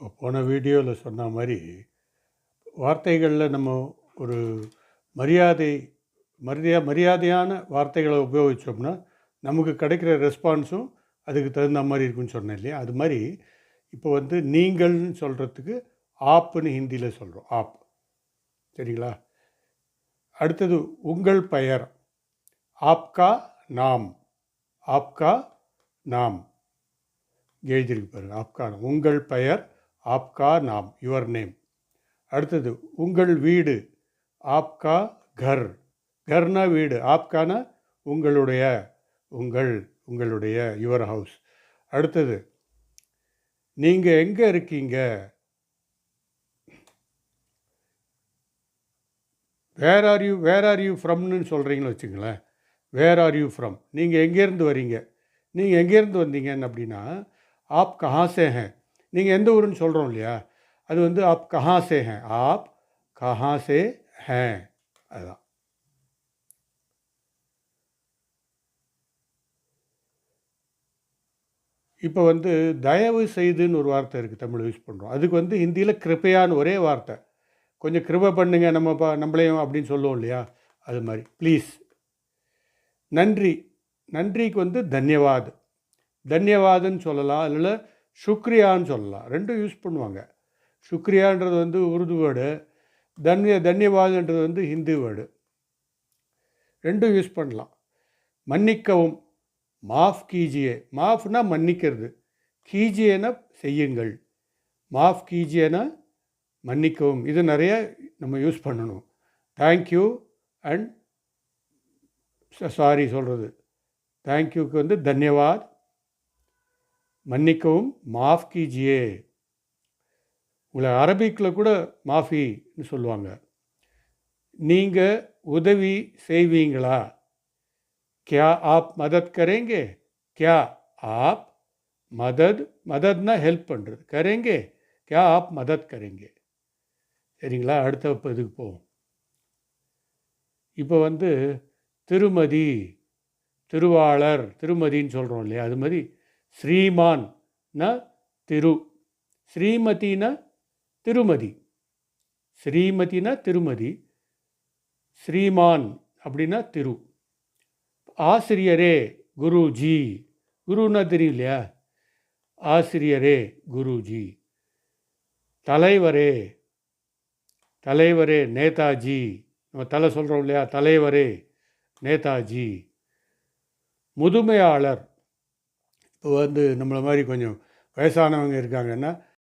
இப்போ போன வீடியோவில் சொன்ன மாதிரி வார்த்தைகளில் நம்ம ஒரு மரியாதை மரியா மரியாதையான வார்த்தைகளை உபயோகித்தோம்னா நமக்கு கிடைக்கிற ரெஸ்பான்ஸும் அதுக்கு தகுந்த மாதிரி இருக்குன்னு சொன்னேன் இல்லையா? அது மாதிரி இப்போ வந்து நீங்கள்னு சொல்கிறதுக்கு ஆப்புன்னு ஹிந்தியில் சொல்கிறோம் ஆப். சரிங்களா? அடுத்தது உங்கள் பெயர் ஆப்கா நாம். ஆப்கா நாம். எழுதியிருக்கு பாருங்கள் ஆப்கா உங்கள் பெயர் ஆப்கா நாம் யுவர் நேம். அடுத்தது உங்கள் வீடு ஆப்கா கர். கர்னா வீடு ஆப்கானா உங்களுடைய உங்கள் உங்களுடைய யுவர் ஹவுஸ். அடுத்தது நீங்கள் எங்கே இருக்கீங்க? Where are you where are you ஃப்ரம்னு சொல்கிறீங்களோ வச்சுங்களேன் வேர் ஆர் யூ ஃப்ரம் நீங்கள் எங்கேருந்து வரீங்க? நீங்கள் எங்கேருந்து வந்தீங்கன்னு அப்படின்னா ஆப் கஹாசே ஹேன் நீங்கள் எந்த ஊருன்னு சொல்கிறோம் இல்லையா? அது வந்து ஆப் கஹாசே ஹேன் ஆப் கஹாசே ஹே. அதுதான். இப்போ வந்து தயவு செய்துன்னு ஒரு வார்த்தை இருக்குது தமிழ் யூஸ் பண்ணுறோம் அதுக்கு வந்து ஹிந்தியில் கிருப்பையான்னு ஒரே வார்த்தை. கொஞ்சம் கிருபை பண்ணுங்க நம்ம பா நம்மளையும் அப்படின்னு சொல்லுவோம் இல்லையா? அது மாதிரி. ப்ளீஸ் நன்றி. நன்றிக்கு வந்து தன்யவாத். தன்யவாதுன்னு சொல்லலாம். அதில் சுக்ரியான்னு சொல்லலாம். ரெண்டும் யூஸ் பண்ணுவாங்க. சுக்ரியான்றது வந்து உருது வேர்டு தன்ய தன்யவாதுன்றது வந்து ஹிந்தி வேர்டு. ரெண்டும் யூஸ் பண்ணலாம். மன்னிக்கவும் மாஃப் கீஜியே. மாஃப்னா மன்னிக்கிறது. கீஜியேனா செய்யுங்கள். மாஃப் கீஜியேனா மன்னிக்கவும். இது நிறைய நம்ம யூஸ் பண்ணணும். தேங்க்யூ அண்ட் சாரி சொல்கிறது தேங்க்யூக்கு வந்து தன்யவாத் மன்னிக்கவும் மாஃப் கீஜியே உங்களை அரபிக்கில் கூட மாஃபின்னு சொல்லுவாங்க. நீங்கள் உதவி செய்வீங்களா? கியா ஆப் மதத் கரேங்கே? கியா ஆப் மதத் மதத்னா ஹெல்ப் பண்ணுறது கரேங்கே? கியா ஆப் மதத் கரேங்கே. சரிங்களா? அடுத்த இதுக்கு போவோம். இப்போ வந்து திருமதி திருவாளர் திருமதின்னு சொல்கிறோம் இல்லையா? அது மாதிரி ஸ்ரீமான்னா திரு ஸ்ரீமதின திருமதி. ஸ்ரீமதினா திருமதி ஸ்ரீமான் அப்படின்னா திரு. ஆசிரியரே குருஜி. குருன்னா தெரியும் இல்லையா? ஆசிரியரே குருஜி. தலைவரே தலைவரே நேதாஜி. நம்ம தலை சொல்கிறோம் இல்லையா? தலைவரே நேதாஜி. முதுமையாளர் இப்போ வந்து நம்மளை மாதிரி கொஞ்சம் வயசானவங்க இருக்காங்கன்னா